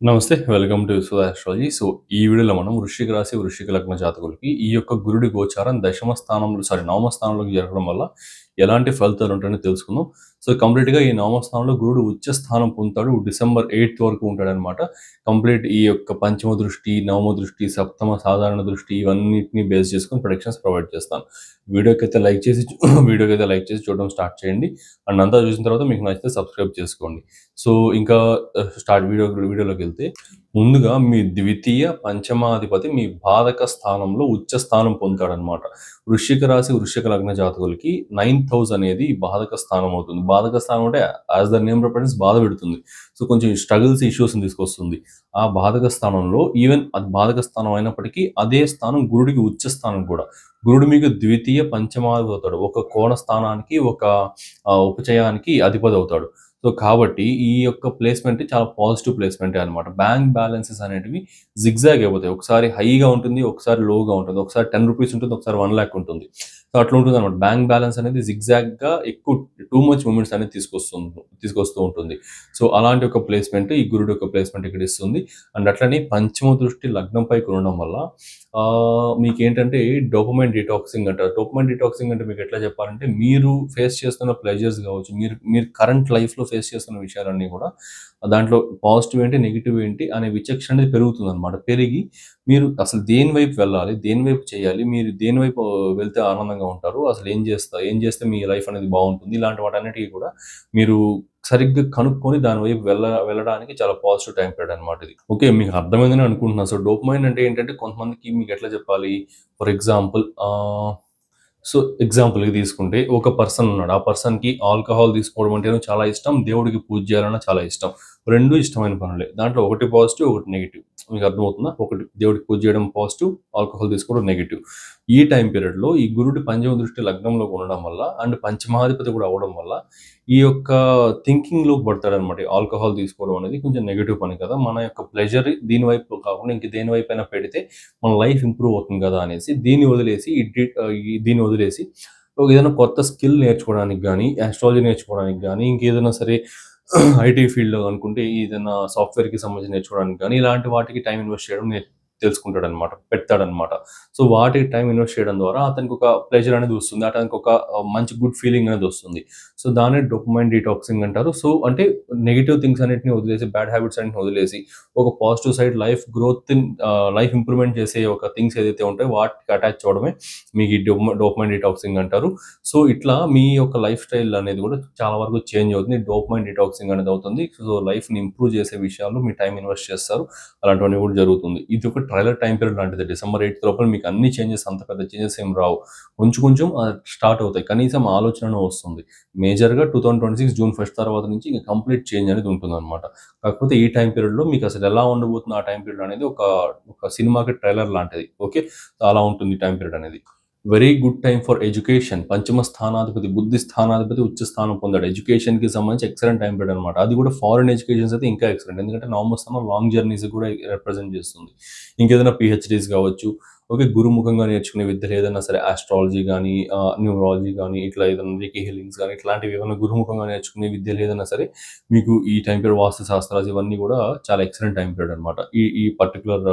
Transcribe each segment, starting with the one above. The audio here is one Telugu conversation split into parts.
నమస్తే welcome to Sudha astrology so ఈ వీడియోలో మనం వృషిక రాశి వృషిక లగ్న జాతకులకి ఈ యొక్క గురుడి గోచారం దశమ స్థానంలో సారీ నవమ స్థానంలోకి జరగడం వల్ల ఎలాంటి ఫలితాలు ఉంటాయని తెలుసుకుందాం. సో కంప్లీట్గా ఈ నవమ స్థానంలో గురుడు ఉచ్చ స్థానం పొందుతాడు. డిసెంబర్ ఎయిత్ వరకు ఉంటాడనమాట కంప్లీట్ ఈ యొక్క పంచమ దృష్టి నవమ దృష్టి సప్తమ సాధారణ దృష్టి ఇవన్నిటిని బేస్ చేసుకొని ప్రొడక్షన్స్ ప్రొవైడ్ చేస్తాను. వీడియోకి అయితే లైక్ చేసి వీడియోకి అయితే లైక్ చేసి చూడడం స్టార్ట్ చేయండి. అండ్ అంతా చూసిన తర్వాత మీకు నచ్చితే సబ్స్క్రైబ్ చేసుకోండి. సో ఇంకా స్టార్ట్ వీడియో వీడియోలోకి వెళ్తే ముందుగా మీ ద్వితీయ పంచమాధిపతి మీ బాధక స్థానంలో ఉచ్చ స్థానం పొందుతాడనమాట వృశ్చిక రాశి వృశ్చిక లగ్న జాతకులకి నైన్త్ హౌస్ అనేది బాధక స్థానం అవుతుంది. బాధక స్థానం అంటే యాజ్ ద నేమ్ రిప్రజెంట్స్ బాధ పెడుతుంది. సో కొంచెం స్ట్రగుల్స్ ఇష్యూస్ని తీసుకొస్తుంది. ఆ బాధక స్థానంలో ఈవెన్ అది బాధక స్థానం అయినప్పటికీ అదే స్థానం గురుడికి ఉచ్చ స్థానం కూడా. గురుడు మీకు ద్వితీయ పంచమాధిపతి అవుతాడు. ఒక కోణ స్థానానికి ఒక ఉపచయానికి అధిపతి అవుతాడు. సో కాబట్టి ఈ యొక్క ప్లేస్మెంట్ చాలా పాజిటివ్ ప్లేస్మెంట్ అనమాట బ్యాంక్ బ్యాలెన్సెస్ అనేటివి జిగ్జాగ్ అయిపోతాయి. ఒకసారి హైగా ఉంటుంది ఒకసారి లోగా ఉంటుంది. ఒకసారి టెన్ రూపీస్ ఉంటుంది ఒకసారి వన్ ల్యాక్ ఉంటుంది. సో అట్లా ఉంటుంది అనమాట బ్యాంక్ బ్యాలెన్స్ అనేది zigzag గా ఎక్కువ టూ మచ్ మూమెంట్స్ అనేది తీసుకొస్తుంది తీసుకొస్తూ ఉంటుంది. సో అలాంటి ఒక ప్లేస్మెంట్ ఈ గురుడు యొక్క ప్లేస్మెంట్ ఇక్కడ ఇస్తుంది. అండ్ అట్లనే పంచమ దృష్టి లగ్నంపై ఉండడం వల్ల మీకు ఏంటంటే డోపమైన్ డిటాక్సింగ్ అంటారు డోపమైన్ డిటాక్సింగ్ అంటే మీకు ఎట్లా చెప్పాలంటే మీరు ఫేస్ చేస్తున్న ప్లెజర్స్ కావచ్చు మీరు మీరు కరెంట్ లైఫ్లో ఫేస్ చేస్తున్న విషయాలన్నీ కూడా దాంట్లో పాజిటివ్ ఏంటి నెగిటివ్ ఏంటి అనే విచక్షణ అనేది పెరుగుతుంది అనమాట పెరిగి మీరు అసలు దేని వైపు వెళ్ళాలి దేని వైపు చేయాలి మీరు దేని వైపు వెళ్తే ఆనందంగా ఉంటారు అసలు ఏం చేస్తా ఏం చేస్తే మీ లైఫ్ అనేది బాగుంటుంది ఇలాంటి వాటన్నిటికీ కూడా మీరు సరిగ్గా కనుక్కొని దాని వైపు వెళ్ళ వెళ్ళడానికి చాలా పాజిటివ్ టైం పీరియడ్ అనమాట ఇది. ఓకే మీకు అర్థమైందని అనుకుంటున్నాను సో డోపమైన్ అంటే ఏంటంటే కొంతమందికి మీకు ఎట్లా చెప్పాలి? ఫర్ ఎగ్జాంపుల్ సో ఎగ్జాంపుల్కి తీసుకుంటే ఒక పర్సన్ ఉన్నాడు. ఆ పర్సన్కి ఆల్కహాల్ తీసుకోవడం అంటే చాలా ఇష్టం. దేవుడికి పూజ చేయాలన్నా చాలా ఇష్టం. రెండు ఇష్టమైన పనులే. దాంట్లో ఒకటి పాజిటివ్ ఒకటి నెగిటివ్. మీకు అర్థమవుతుందా? ఒకటి దేవుడికి పూజ చేయడం పాజిటివ్ ఆల్కహాల్ తీసుకోవడం నెగిటివ్. ఈ టైం పీరియడ్లో ఈ గురుడి పంచమ దృష్టి లగ్నంలో ఉండడం వల్ల అండ్ పంచమాధిపతి కూడా అవ్వడం వల్ల ఈ యొక్క థింకింగ్లోకి పడతాడనమాట ఆల్కహాల్ తీసుకోవడం అనేది కొంచెం నెగిటివ్ పని కదా. మన యొక్క ప్లెజర్ దీని వైపు కాకుండా ఇంక దేని వైపు అయినా పెడితే మన లైఫ్ ఇంప్రూవ్ అవుతుంది కదా అనేసి దీన్ని వదిలేసి దీన్ని వదిలేసి ఏదైనా కొత్త స్కిల్ నేర్చుకోవడానికి కానీ ఆస్ట్రాలజీ నేర్చుకోవడానికి కానీ ఇంకేదైనా సరే ఐటీ ఫీల్డ్లో అనుకుంటే ఏదైనా సాఫ్ట్వేర్కి సంబంధించి నేర్చుకోవడానికి కానీ ఇలాంటి వాటికి టైం ఇన్వెస్ట్ చేయడం తెలుసుకుంటాడు తెలుసుకుంటాడనమాట పెడతాడనమాట. సో వాటికి టైం ఇన్వెస్ట్ చేయడం ద్వారా అతనికి ఒక ప్లెజర్ అనేది వస్తుంది అతనికి ఒక మంచి గుడ్ ఫీలింగ్ అనేది వస్తుంది. సో దాన్ని డొపమైన్ డీటాక్సింగ్ అంటారు. సో అంటే నెగిటివ్ థింగ్స్ అన్నింటిని వదిలేసి బ్యాడ్ హ్యాబిట్స్ అన్నిటిని వదిలేసి ఒక positive side life growth life improvement చేసే ఒక థింగ్స్ ఏదైతే ఉంటాయో వాటికి అటాచ్ అవడమే మీకు ఈ డోపమైన్ డిటాక్సింగ్ అంటారు. సో ఇట్లా మీ యొక్క లైఫ్ స్టైల్ అనేది కూడా చాలా వరకు చేంజ్ అవుతుంది డోపమైన్ డిటాక్సింగ్ అనేది అవుతుంది. సో లైఫ్ని ఇంప్రూవ్ చేసే విషయాల్లో మీ టైం ఇన్వెస్ట్ చేస్తారు. అలాంటివన్నీ కూడా జరుగుతుంది. ఇది ఒక ట్రైలర్ టైం పీరియడ్ లాంటిది డిసెంబర్ ఎయిత్ లోపల మీకు అన్ని చేంజెస్ అంత పెద్ద చేంజెస్ ఏం రావు. కొంచెం కొంచెం స్టార్ట్ అవుతాయి. కనీసం ఆలోచన వస్తుంది. మేజర్గా two thousand twenty six June first తర్వాత నుంచి ఇంకా కంప్లీట్ చేంజ్ అనేది ఉంటుంది అనమాట కాకపోతే ఈ టైం పీరియడ్లో మీకు అసలు ఎలా ఉండబోతుంది ఆ టైం పీరియడ్ అనేది ఒక ఒక సినిమాకి ట్రైలర్ లాంటిది. ఓకే? అలా ఉంటుంది టైం పీరియడ్ అనేది. Very good time for education. పంచమ స్థానాధిపతి బుద్ధి స్థానాధిపతి ఉచ్చ స్థానం పొందాడు. ఎడ్యుకేషన్కి సంబంధించి ఎక్సలెంట్ టైం పీరియడ్ అనమాట అది కూడా ఫారెన్ ఎడ్యుకేషన్స్ అయితే ఇంకా ఎక్సలెంట్. ఎందుకంటే నవంబర్ స్థానం లాంగ్ జర్నీస్ కూడా రిప్రజెంట్ చేస్తుంది. ఇంకేదైనా పిహెచ్డీస్ కావచ్చు ఓకే గురుముఖంగా నేర్చుకునే విద్యలు ఏదైనా సరే ఆస్ట్రాలజీ కానీ న్యూమరాలజీ కానీ ఇట్లా ఏదైనా రికీ హీలింగ్స్ కానీ ఇట్లాంటివి ఏమైనా గురుముఖంగా నేర్చుకునే విద్యలు ఏదైనా సరే మీకు ఈ టైం పీరియడ్ వాస్తు శాస్త్రాలు ఇవన్నీ కూడా చాలా ఎక్సలెంట్ టైం పీరియడ్ అనమాట ఈ ఈ పర్టికులర్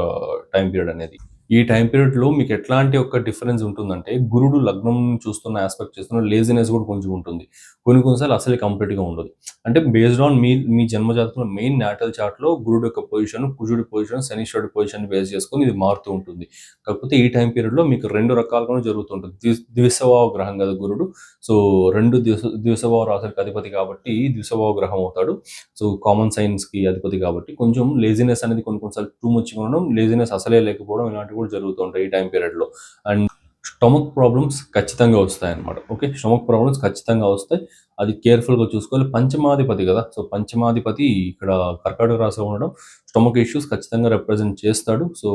టైం పీరియడ్ అనేది. ఈ టైం పీరియడ్లో మీకు ఎట్లాంటి ఒక డిఫరెన్స్ ఉంటుందంటే గురుడు లగ్నం చూస్తున్న ఆస్పెక్ట్ చేస్తున్న లేజినెస్ కూడా కొంచెం ఉంటుంది. కొన్ని కొన్నిసార్లు అసలే కంప్లీట్గా ఉండదు. అంటే బేస్డ్ ఆన్ మీ మీ జన్మజాతంలో మెయిన్ నాటల్ చార్ట్లో గురుడు యొక్క పొజిషన్ కుజుడి పొజిషన్ శనీశ్వరుడి పొజిషన్ బేస్ చేసుకొని ఇది మారుతూ ఉంటుంది. కాకపోతే ఈ టైం పీరియడ్లో మీకు రెండు రకాలుగా జరుగుతుంటుంది. ద్వి- ద్విసభావ గ్రహం కదా గురుడు. సో రెండు దివస ద్విసభావ రాశులకు అధిపతి కాబట్టి ద్విసభావ గ్రహం అవుతాడు. సో కామన్ సైన్స్కి అధిపతి కాబట్టి కొంచెం లేజినెస్ అనేది కొన్ని కొన్నిసార్లు టూ మచ్ ఉండడం లేజినెస్ అసలే లేకపోవడం ఇలాంటి ఇలాంటివి కూడా జరుగుతుంటాయి ఈ టైం పీరియడ్లో. అండ్ స్టమక్ ప్రాబ్లమ్స్ ఖచ్చితంగా వస్తాయి అన్నమాట ఓకే స్టమక్ ప్రాబ్లమ్స్ ఖచ్చితంగా వస్తాయి. అది కేర్ఫుల్గా చూసుకోవాలి. పంచమాధిపతి కదా. సో పంచమాధిపతి ఇక్కడ కర్కాటక రాశిలో ఉండడం స్టమక్ ఇష్యూస్ ఖచ్చితంగా రిప్రజెంట్ చేస్తాడు. సో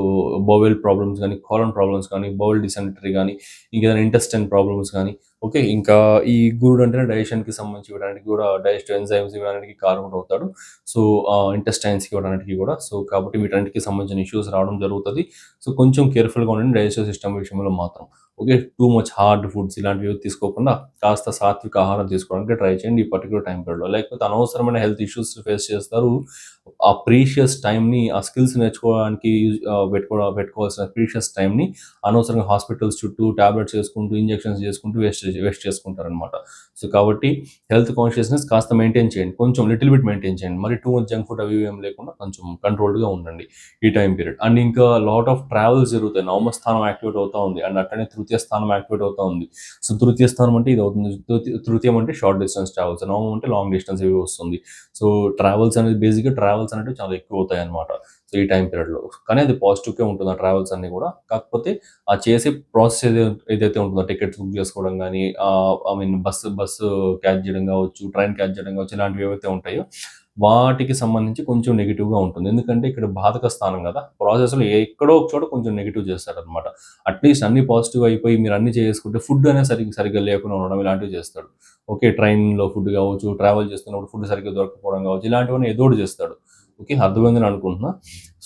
బోవెల్ ప్రాబ్లమ్స్ కానీ కాలన్ ప్రాబ్లమ్స్ కానీ బౌల్ డిసెంటరీ కానీ ఇంకేదైనా ఇంటెస్టైన్ ప్రాబ్లమ్స్ కానీ ఓకే ఇంకా ఈ గురుడు అంటే డైజెషన్కి సంబంధించి ఇవ్వడానికి కూడా డైజెస్ట్ ఎంజైమ్స్ ఇవ్వడానికి కారణం అవుతాడు. సో ఇంటెస్టైన్స్కి ఇవ్వడానికి కూడా. సో కాబట్టి వీటన్నిటికి సంబంధించిన ఇష్యూస్ రావడం జరుగుతుంది. సో కొంచెం కేర్ఫుల్గా ఉండండి. డైజెస్టివ్ సిస్టమ్ విషయంలో మాత్రం. Okay too much hard foods ఇలాంటివి తీసుకోకుండా కాస్త సాత్విక ఆహారం తీసుకోవడానికి ట్రై చేయండి ఈ పర్టికులర్ టైం పీరియడ్లో. లేకపోతే అనవసరమైన హెల్త్ ఇష్యూస్ ఫేస్ చేస్తారు. ఆ ప్రీషియస్ టైంని ఆ స్కిల్స్ నేర్చుకోవడానికి యూజ్- పెట్టుకో పెట్టుకోవాల్సిన ప్రీషియస్ టైంని అనవసరంగా హాస్పిటల్స్ చుట్టూ టాబ్లెట్స్ చేసుకుంటూ ఇంజెక్షన్స్ చేసుకుంటూ వేస్ట్ వేస్ట్ చేసుకుంటారనమాట సో కాబట్టి హెల్త్ కాన్షియస్నెస్ కాస్త మెయింటైన్ చేయండి. కొంచెం లిటిల్ బిట్ మెయింటైన్ చేయండి. మరి టూ మచ్ జంక్ ఫుడ్ అవి ఏం లేకుండా కొంచెం కంట్రోల్డ్గా ఉండండి ఈ టైం పీరియడ్ అండ్ ఇంకా లాట్ ఆఫ్ ట్రావెల్స్ జరుగుతాయి. నవమ స్థానం యాక్టివేట్ అవుతా ఉంది. అండ్ అట్లనే తృతీయ స్థానం యాక్టివేట్ అవుతా ఉంది. సో తృతీయ స్థానం అంటే ఇది అవుతుంది. తృతీయం అంటే షార్ట్ డిస్టెన్స్ ట్రావెల్స్ నవమం అంటే లాంగ్ డిస్టెన్స్ ఇవి వస్తుంది. సో ట్రావెల్స్ అనేది బేసిక్గా ట్రావెల్ ట్రావెల్స్ అనేవి చాలా ఎక్కువ అవుతాయి అనమాట సో ఈ టైం పీరియడ్లో కానీ అది పాజిటివ్గా ఉంటుంది ఆ ట్రావెల్స్ అన్ని కూడా? కాకపోతే ఆ చేసే ప్రాసెస్ ఏదైతే ఉంటుందో టికెట్స్ బుక్ చేసుకోవడం కానీ I mean bus bus catch చేయడం కావచ్చు ట్రైన్ క్యాచ్ చేయడం కావచ్చు ఇలాంటివి ఏవైతే ఉంటాయో వాటికి సంబంధించి కొంచెం నెగిటివ్గా ఉంటుంది. ఎందుకంటే ఇక్కడ బాధక స్థానం కదా. ప్రాసెస్లో ఎక్కడో ఒక చోట కొంచెం నెగిటివ్ అనమాట అట్లీస్ట్ అన్ని పాజిటివ్ అయిపోయి మీరు అన్ని చేసుకుంటే ఫుడ్ అనేది సరిగ్గా సరిగ్గా లేకుండా ఉండడం ఇలాంటివి చేస్తాడు. ఓకే ట్రైన్లో ఫుడ్ కావచ్చు ట్రావెల్ చేస్తున్నప్పుడు ఫుడ్ సరిగ్గా దొరకపోవడం కావచ్చు ఇలాంటివన్నీ ఏదో చేస్తాడు. ఓకే అర్థమైందని అనుకుంటున్నా.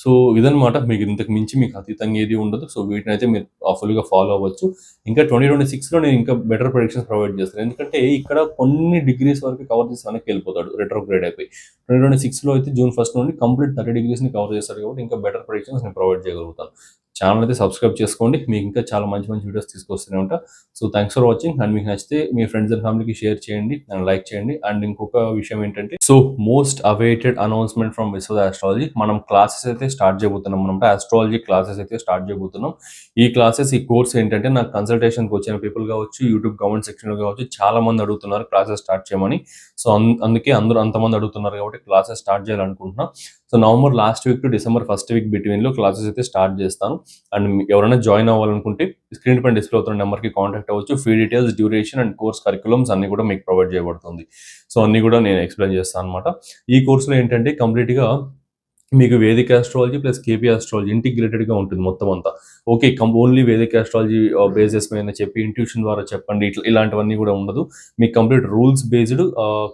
సో ఇదనమాట మీకు ఇంతకు మించి మీకు అతీతంగా ఏది ఉండదు. సో వీటిని అయితే మీరు ఫుల్గా ఫాలో అవ్వచ్చు. ఇంకా ట్వంటీ ట్వంటీ సిక్స్లో నేను ఇంకా బెటర్ ప్రొడిక్షన్స్ ప్రొవైడ్ చేస్తాను. ఎందుకంటే ఇక్కడ కొన్ని డిగ్రీస్ వరకు కవర్ చేసి వెనక్కి వెళ్ళిపోతాడు. రెట్రోగ్రేడ్ అయిపోయి. ట్వంటీ ట్వంటీ సిక్స్లో అయితే జూన్ ఫస్ట్ నుండి కంప్లీట్ థర్టీ డిగ్రీస్ని కవర్ చేస్తాడు కాబట్టి ఇంకా బెటర్ ప్రొడిక్షన్స్ నేను ప్రొవైడ్ చేయగలుగుతాను. ఛానల్ అయితే సబ్స్క్రైబ్ చేసుకోండి. మీకు ఇంకా చాలా మంచి మంచి వీడియోస్ తీసుకొస్తూనే ఉంటా. So thanks for watching and మీకు నచ్చితే మీ ఫ్రెండ్స్ అండ్ ఫ్యామిలీకి షేర్ చేయండి. అండ్ లైక్ చేయండి. అండ్ ఇంకొక విషయం ఏంటంటే so most awaited announcement from Vishwa astrology మనం క్లాసెస్ అయితే స్టార్ట్ చేయబోతున్నాం మనం ఆస్ట్రాలజీ క్లాసెస్ అయితే స్టార్ట్ చేయబోతున్నాం. ఈ క్లాసెస్ ఈ కోర్స్ ఏంటంటే నాకు కన్సల్టేషన్కి వచ్చిన పీపుల్ కావచ్చు యూట్యూబ్ కామెంట్ సెక్షన్లో కావచ్చు చాలా మంది అడుగుతున్నారు క్లాసెస్ స్టార్ట్ చేయమని. సో అందుకే అందరూ అంతమంది అడుగుతున్నారు కాబట్టి క్లాసెస్ స్టార్ట్ చేయాలనుకుంటున్నాం. So November last week to December first week బిట్వీన్లో classes అయితే స్టార్ట్ చేస్తాను. అండ్ ఎవరైనా జాయిన్ అవ్వాలనుకుంటే స్క్రీన్ పైన డిస్ప్లే అవుతున్న నెంబర్కి కాంటాక్ట్ అవ్వచ్చు. Fee details duration and course curriculums అన్ని కూడా మీకు ప్రొవైడ్ చేయబడుతుంది. సో అన్ని కూడా నేను ఎక్స్ప్లెయిన్ చేస్తాను అనమాట ఈ కోర్సులో ఏంటంటే కంప్లీట్గా మీకు Vedic astrology plus KP astrology ఇంటిగ్రేటెడ్గా ఉంటుంది మొత్తం అంతా. Okay come only Vedic astrology bases మీద చెప్పి ఇంట్యూషన్ ద్వారా చెప్పండి ఇట్లా ఇలాంటివన్నీ కూడా ఉండదు. మీకు complete rules based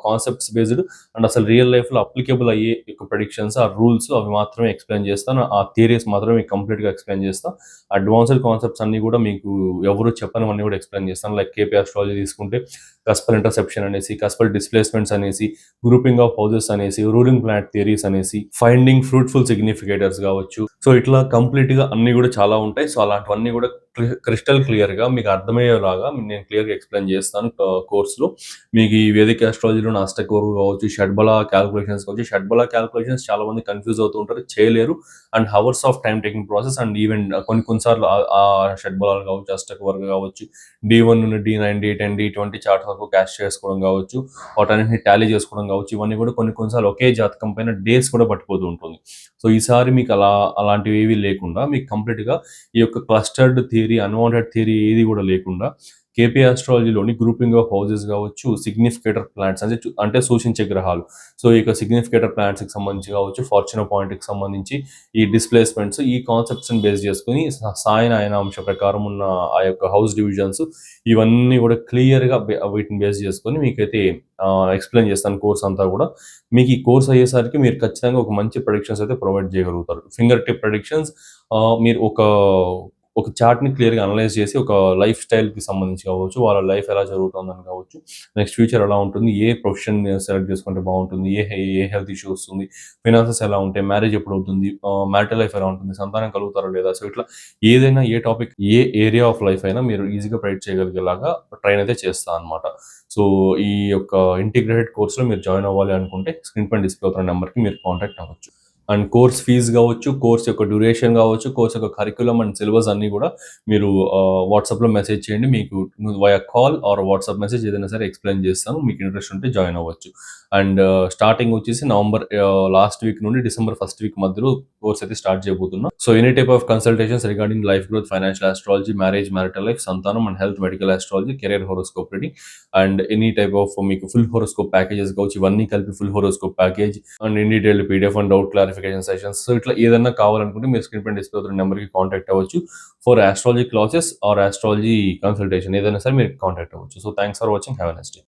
concepts based and అసలు రియల్ లైఫ్లో అప్లికేబుల్ అయ్యే యొక్క ప్రొడిక్షన్స్ ఆ రూల్స్ అవి మాత్రమే ఎక్స్ప్లెయిన్ చేస్తాను. ఆ థియరీస్ మాత్రమే మీకు కంప్లీట్గా ఎక్స్ప్లెయిన్ చేస్తాను అడ్వాన్స్డ్ కాన్సెప్ట్స్ అన్ని కూడా మీకు ఎవరు చెప్పనివన్నీ కూడా ఎక్స్ప్లెయిన్ చేస్తాను. లైక్ కేపీ ఆస్ట్రాలజీ తీసుకుంటే కస్పల్ ఇంటర్సెప్షన్ అనేసి కస్పల్ డిస్ప్లేస్మెంట్స్ అనేసి గ్రూపింగ్ ఆఫ్ హౌజెస్ అనేసి రూలింగ్ ప్లాంట్ థియరీస్ అనేసి ఫైండింగ్ ఫ్రూట్ఫుల్ సిగ్నిఫికేటర్స్ కావచ్చు సో ఇట్లా కంప్లీట్గా అన్ని కూడా చాలా ఉంటాయి. సో అలాంటివన్నీ కూడా క్రిస్టల్ క్లియర్గా మీకు అర్థమయ్యేలాగా నేను క్లియర్గా ఎక్స్ప్లెయిన్ చేస్తాను కోర్సులో. మీకు ఈ వేదిక ఆస్ట్రాలజీలో అష్టకోర్ కావచ్చు షడ్బల క్యాల్కులేషన్స్ కావచ్చు షడ్బల క్యాల్కులేషన్స్ చాలా మంది కన్ఫ్యూజ్ అవుతూ ఉంటారు చేయలేరు. And hours of time taking process and even కొన్ని కొన్నిసార్లు ఆ- షడ్బలాలు కావచ్చు అష్టకోర్ కావచ్చు డి వన్ నుండి D nine D ten D twenty chart వరకు క్యాష్ చేసుకోవడం కావచ్చు వాటన్నింటిని టాలీ చేసుకోవడం కావచ్చు ఇవన్నీ కూడా కొన్ని కొన్నిసార్లు ఒకే జాతకం పైన డేస్ కూడా పట్టిపోతూ ఉంటుంది. సో ఈసారి మీకు అలా అలాంటివి ఏవి లేకుండా మీకు కంప్లీట్గా ఈ యొక్క క్లస్టర్డ్ థియరీ అన్వాంటెడ్ థియరీ ఏది కూడా లేకుండా కేపీ ఆస్ట్రాలజీలోని గ్రూపింగ్ ఆఫ్ హౌజెస్ కావచ్చు సిగ్నిఫికేటర్ ప్లాంట్స్ అంటే అంటే సూచించే గ్రహాలు. సో ఈ యొక్క సిగ్నిఫికేటర్ ప్లాంట్స్కి సంబంధించి కావచ్చు ఫార్చునర్ పాయింట్కి సంబంధించి ఈ డిస్ప్లేస్మెంట్స్ ఈ కాన్సెప్ట్స్ని బేస్ చేసుకుని సాయన ఆయన అంశ ప్రకారం ఉన్న ఆ యొక్క హౌస్ డివిజన్స్ ఇవన్నీ కూడా క్లియర్గా వీటిని బేస్ చేసుకొని మీకైతే ఎక్స్ప్లెయిన్ చేస్తాను కోర్స్ అంతా కూడా. మీకు ఈ కోర్స్ అయ్యేసరికి మీరు ఖచ్చితంగా ఒక మంచి ప్రొడిక్షన్స్ అయితే ప్రొవైడ్ చేయగలుగుతారు. ఫింగర్ టిప్ ప్రొడిక్షన్స్ మీరు ఒక ఒక చార్ట్ని క్లియర్గా అనలైజ్ చేసి ఒక లైఫ్ స్టైల్కి సంబంధించి కావచ్చు వాళ్ళ లైఫ్ ఎలా జరుగుతుందని కావచ్చు నెక్స్ట్ ఫ్యూచర్ ఎలా ఉంటుంది ఏ ప్రొఫెషన్ సెలెక్ట్ చేసుకుంటే బాగుంటుంది ఏ ఏ హెల్త్ ఇష్యూ వస్తుంది ఫైనాన్సెస్ ఎలా ఉంటాయి మ్యారేజ్ ఎప్పుడు అవుతుంది మ్యారిటల్ లైఫ్ ఎలా ఉంటుంది సంతానం కలుగుతారా లేదా సో ఇట్లా ఏదైనా ఏ టాపిక్ ఏ ఏరియా ఆఫ్ లైఫ్ అయినా మీరు ఈజీగా ప్రైడ్ చేయగలిగేలాగా ట్రైన్ అయితే చేస్తా అనమాట సో ఈ యొక్క ఇంటిగ్రేటెడ్ కోర్సులో మీరు జాయిన్ అవ్వాలి అనుకుంటే స్క్రీన్ పైన డిస్ప్లే అవుతున్న నెంబర్కి మీరు కాంటాక్ట్ అవ్వచ్చు. అండ్ కోర్స్ ఫీజ్ కావచ్చు కోర్స్ యొక్క డ్యూరేషన్ కావచ్చు కోర్స్ యొక్క కరికులం అండ్ సిలబస్ అన్ని కూడా మీరు వాట్సాప్లో మెసేజ్ చేయండి. మీకు via call or WhatsApp message ఏదైనా సరే ఎక్స్ప్లెయిన్ చేస్తాను. మీకు ఇంట్రెస్ట్ ఉంటే జాయిన్ అవ్వచ్చు. అండ్ స్టార్టింగ్ వచ్చేసి నవంబర్ లాస్ట్ వీక్ నుండి డిసెంబర్ ఫస్ట్ వీక్ మధ్యలో కోర్స్ అయితే స్టార్ట్ చేయబోతున్నాం. So any type of consultations regarding life growth financial astrology marriage marital life సంతానం and health medical astrology career horoscope reading and any type of మీకు ఫుల్ హోరోస్కోప్ ప్యాకేజెస్ కావచ్చు ఇవన్నీ కలిపి full horoscope package and in detail PDF and doubt clarification sessions so ఇట్లా ఏదైనా కావాలనుకుంటే మీరు స్క్రీన్ పైన డిస్ప్లే అవుతున్న నెంబర్కి కాంటాక్ట్ అవ్వచ్చు. For astrology classes or astrology consultation ఏదైనా సరే మీరు కాంటాక్ట్ అవ్వచ్చు. So thanks for watching have next day